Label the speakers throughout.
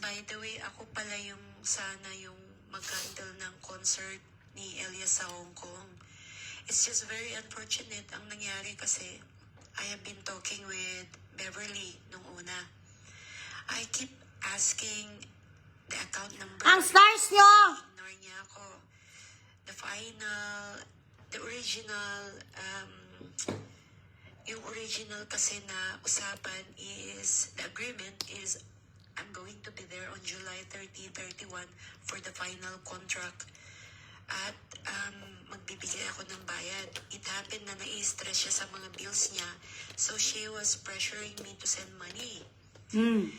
Speaker 1: by the way, ako pala yung sana yung mag-handle ng concert ni Elias sa Hong Kong. It's just very unfortunate ang nangyari kasi I have been talking with Beverly nung una. I keep asking the account number.
Speaker 2: Ang stars nyo!
Speaker 1: Ignore niya ako. The final, the original, um, yung original kasi na usapan is, the agreement is, I'm going to be there on July 30, 31 for the final contract. At um, magbibigay ako ng bayad. It happened na nai-stress siya sa mga bills niya. So she was pressuring me to send money.
Speaker 2: Hmm.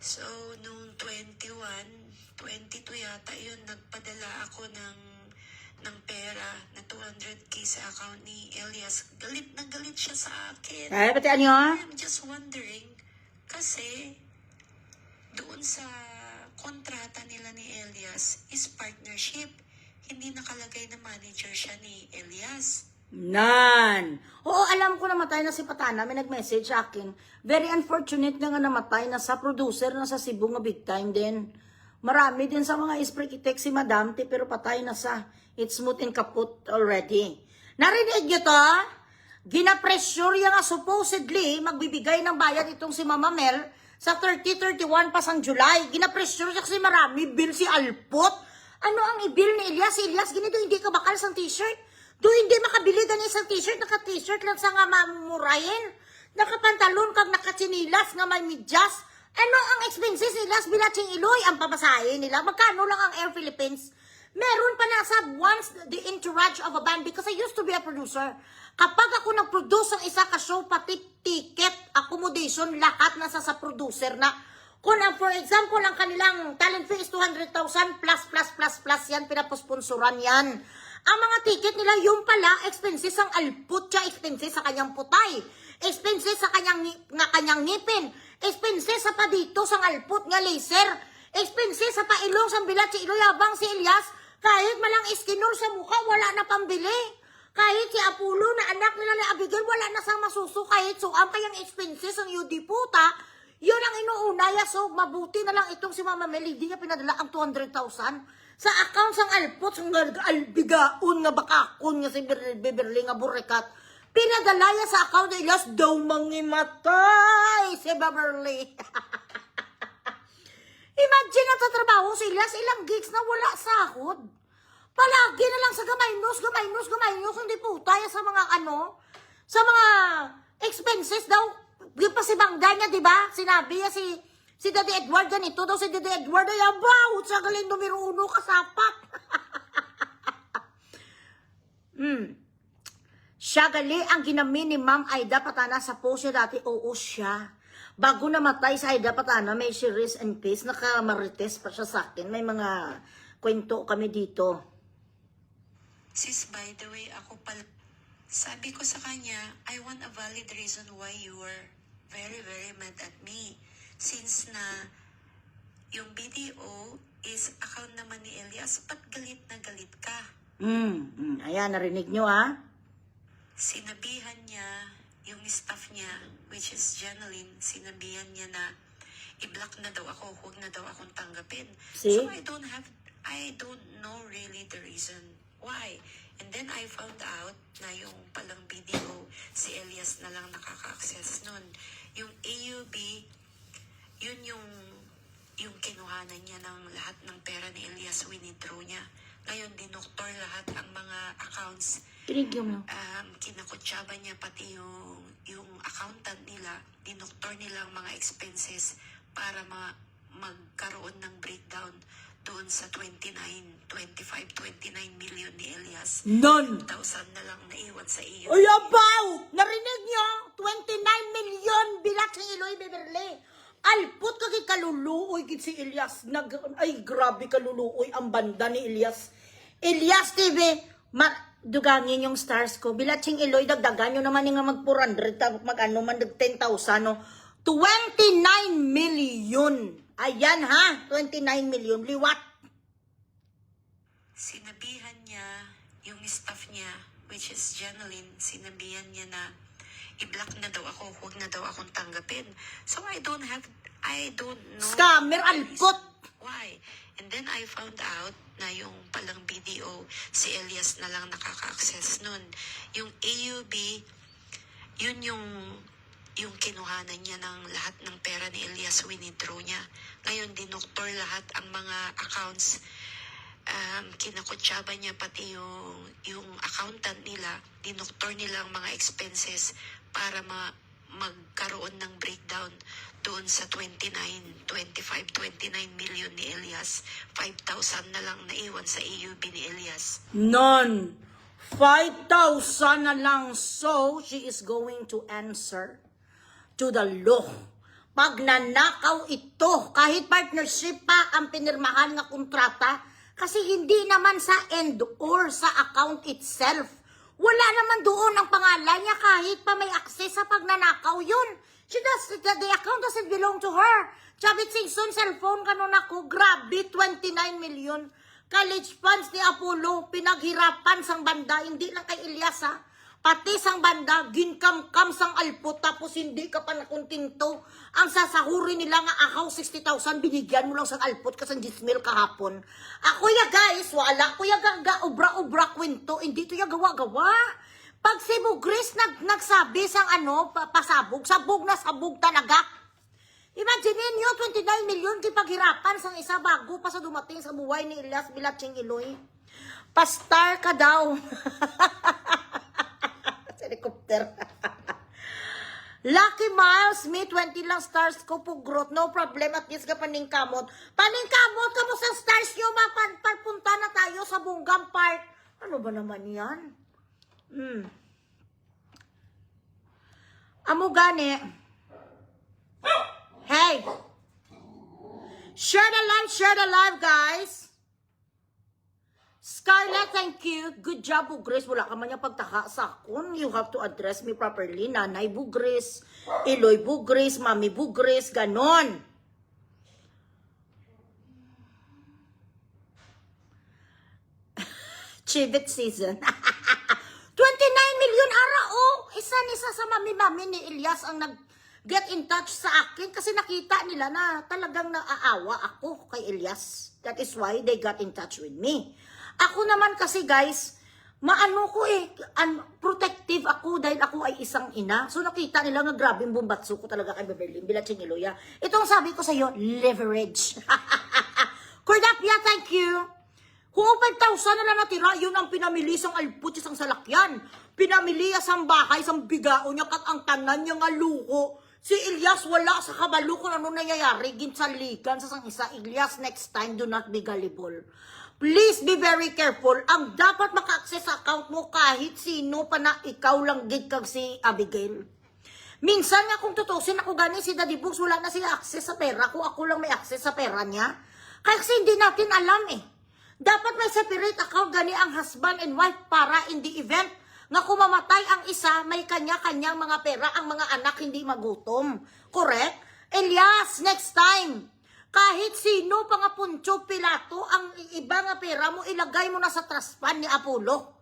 Speaker 1: So, nung 21, 22 yata yun, nagpadala ako ng ng pera na 200k sa account ni Elias. Galit na galit siya sa akin.
Speaker 2: Ay, pati ano?
Speaker 1: I'm just wondering, kasi doon sa kontrata nila ni Elias is partnership. Hindi nakalagay na manager siya ni Elias.
Speaker 2: Nan. Oo, alam ko namatay na si Patana. May nag-message sa akin. Very unfortunate na nga namatay na sa producer na sa Cebu nga big time din. Marami din sa mga isprikitek si Madam T, pero patay na sa it's smooth and kaput already. Narinig nyo to? Gina-pressure yung nga supposedly magbibigay ng bayad itong si Mama Mel sa 30-31 pa sang July. Gina-pressure siya kasi marami bill si Alpot. Ano ang i-bill ni Elias? Si Elias, ganito hindi ka bakal sa t-shirt. Do hindi makabili ganyan sa t-shirt, naka-t-shirt lang sa nga mamurayin. Nakapantalon kag nakatsinilas nga may medyas. Ano ang expenses nila sa Bilatsing Iloy? Ang papasahe nila? Magkano lang ang Air Philippines? Meron pa nasa once the entourage of a band because I used to be a producer. Kapag ako nag-produce ng isa ka show, pati ticket, accommodation, lahat nasa sa producer na. Kung ang, for example, ang kanilang talent fee is 200,000 plus, plus, plus, plus yan, pinapusponsoran yan. Ang mga ticket nila, yung pala, expenses ang alput siya, expenses sa kanyang putay, expenses sa kanyang, nga kanyang ngipin, expenses sa pa dito sa alput nga laser, expenses sa pailong sa bilat si Iloy habang si Elias, kahit malang iskinor sa mukha, wala na pambili. Kahit si Apollo na anak nila ni Abigail, wala na sang masuso kahit so ang kayang expenses ang UD puta, yun ang inuunaya. So, mabuti na lang itong si Mama Mel, hindi niya pinadala ang 200,000 sa account sang Alpot, sang albigaon nga bakakon nga si Beverly nga burikat. Pinadala niya sa account ni Elias, daw mangimatay si Beverly. Imagine na sa trabaho si Elias, ilang gigs na wala sahod. Palagi na lang sa gamay news, gamay news, hindi po tayo sa mga ano, sa mga expenses daw. Di pa si Bangga niya, di ba? Sinabi niya si si Daddy Edward ganito daw si Daddy Edward ay abaw, sa galing numero uno kasapat. hmm. Siya gali ang ginamin ni Ma'am Aida Patana sa post niya dati, oo siya. Bago namatay sa Aida Patana, may si Riz and Peace, nakamarites pa siya sa akin. May mga kwento kami dito.
Speaker 1: Sis, by the way, ako pala, sabi ko sa kanya, I want a valid reason why you were very, very mad at me. Since na yung BDO is account naman ni Elias, ba't galit na galit ka?
Speaker 2: Hmm, hmm. ayan, narinig nyo ah.
Speaker 1: Sinabihan niya yung staff niya, which is Janeline, sinabihan niya na i-block na daw ako, huwag na daw akong tanggapin.
Speaker 2: See?
Speaker 1: So I don't have, I don't know really the reason why. And then I found out na yung palang video, si Elias na lang nakaka-access nun. Yung AUB, yun yung yung kinuhanan niya ng lahat ng pera ni Elias, winidraw niya. Ngayon, dinoktor lahat ang mga accounts
Speaker 2: Pinigyan mo.
Speaker 1: um, kinakutsaba niya pati yung, yung accountant nila, dinoktor nila ang mga expenses para ma, magkaroon ng breakdown doon sa 29, 25, 29 million ni Elias.
Speaker 2: None!
Speaker 1: 1,000 na lang naiwan sa iyo.
Speaker 2: Ay, abaw! Narinig nyo? 29 million bilat sa Iloy Beverly. Alput kagit kaluluoy gid si Elias. Nag, ay, grabe kaluluoy ang banda ni Elias. Elias TV, ma, dugangin yung stars ko. Bilatsing Iloy, dagdagan nyo naman yung mag 400, mag ano man, dag 10,000, no? 29 million. Ayan ha, 29 million. Liwat.
Speaker 1: Sinabihan niya yung staff niya, which is Janeline, sinabihan niya na i-block na daw ako, huwag na daw akong tanggapin. So I don't have, I don't know.
Speaker 2: Scammer, alput.
Speaker 1: And then I found out na yung palang BDO, si Elias na lang nakaka-access nun. Yung AUB, yun yung yung kinuhanan niya ng lahat ng pera ni Elias, winidraw niya. Ngayon, dinoktor lahat ang mga accounts. Um, kinakutsaba niya pati yung, yung accountant nila, dinoktor nila ang mga expenses para ma, magkaroon ng breakdown doon sa 29, 25, 29 million ni Elias. 5,000 na lang naiwan sa AUB ni Elias.
Speaker 2: None. 5,000 na lang. So, she is going to answer to the law. Pag nanakaw ito, kahit partnership pa ang pinirmahan ng kontrata, kasi hindi naman sa end or sa account itself. Wala naman doon ang pangalan niya kahit pa may access sa pagnanakaw yun. She does, the, the account doesn't belong to her. Chabit Singson, cellphone kanon ako, grabe, 29 million. College funds ni Apollo, pinaghirapan sang banda, hindi lang kay Elias ha. Pati sang banda, ginkam-kam sang alpot, tapos hindi ka pa nakuntinto. Ang sasahuri nila nga akaw 60,000, binigyan mo lang sang alpot kasang gismil kahapon. Ako ya guys, wala ko ya ga, obra-obra kwento, hindi to ya gawa-gawa. Pag si Bugris nag, nagsabi sang ano, pa, pasabog, sabog na sabog talaga. Imagine ninyo, 29 million kipaghirapan sang isa bago pa sa dumating sa buhay ni Elias Bilatching Iloy. Pastar ka daw. helicopter. Lucky Miles, me 20 lang stars ko po growth. No problem, at least ka paningkamot. Paningkamot ka mo sa stars nyo, mapan, papunta na tayo sa Bungang Park. Ano ba naman yan? Hmm. Amo gani. Hey! Share the live, share the live, guys! Scarlett, thank you. Good job, Bugres. Wala ka man yung pagtaka sa akon. You have to address me properly. Nanay Bugres, Eloy Bugres, Mami Bugres, ganon. Chivit season. 29 million ara oh. Isa nisa sa mami-mami ni Elias ang nag get in touch sa akin kasi nakita nila na talagang naaawa ako kay Elias. That is why they got in touch with me. Ako naman kasi guys, maano ko eh, un- protective ako dahil ako ay isang ina. So nakita nila nga grabe yung bumbatso ko talaga kay Beverly, Bilatching Iloya. Ito ang sabi ko sa iyo, leverage. Cordapia, thank you. Kung 5,000 na lang natira, yun ang pinamili sang alput sang salakyan. Pinamili sang bahay, sang bigao niya, kat ang tanan niya nga luko. Si Ilyas wala sa kabalo kung ano nangyayari. Ginsaligan sa sang isa. Ilyas, next time, do not be gullible. Please be very careful. Ang dapat maka-access sa account mo kahit sino pa na ikaw lang gid kag si Abigail. Minsan nga kung tutusin ako gani si Daddy Books, wala na siya access sa pera. Kung ako lang may access sa pera niya. Kasi hindi natin alam eh. Dapat may separate account gani ang husband and wife para in the event nga kung mamatay ang isa, may kanya-kanyang mga pera, ang mga anak hindi magutom. Correct? Elias, next time, kahit sino pa nga Puncho Pilato, ang iba nga pera mo, ilagay mo na sa fund ni Apollo.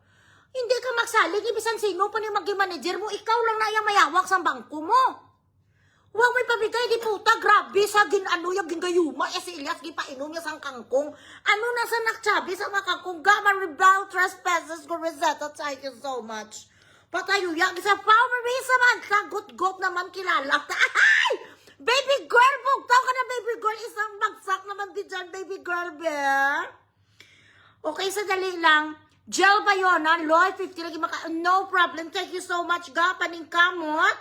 Speaker 2: Hindi ka magsalig, ibisan sino pa ni maging manager mo, ikaw lang na yung mayawak sa bangko mo. Huwag may pabigay di puta, grabe sa gin ano yung gingayuma, eh si Elias gipainom niya sang kangkong. Ano na sa nakchabi sa mga kangkong, gama rebel trespasses ko Rosetta, thank you so much. Patayo yan, sa power sa man, kagot-got naman kilala. Ay! Baby girl, bugtaw ka na baby girl, isang bagsak naman di dyan, baby girl, bear. Okay, sadali lang. Gel Bayona, Loy, 50 lagi maka... No problem. Thank you so much, ga. Paning kamot.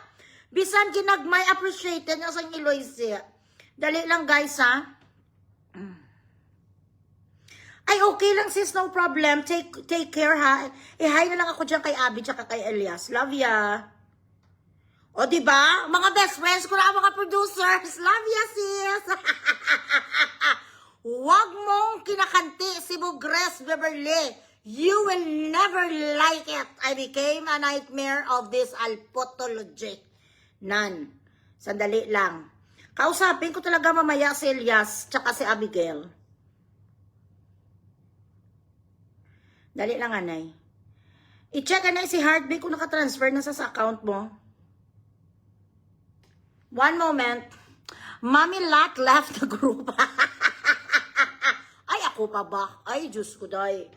Speaker 2: Bisan ginagmay appreciated nga sa Iloy siya. Dali lang, guys, ha? Ay, okay lang, sis. No problem. Take take care, ha? I-hi na lang ako dyan kay Abby tsaka kay Elias. Love ya. O, di ba? Mga best friends ko na mga producers. Love ya, sis. Huwag mong kinakanti si Bugres Beverly. You will never like it. I became a nightmare of this alpotology. Nan. Sandali lang. Kausapin ko talaga mamaya si Elias tsaka si Abigail. Dali lang, anay. I-check anay si Heartbeat kung nakatransfer na sa account mo. One moment. Mommy Lot left the group. ako pa ba? Ay, Diyos ko, day.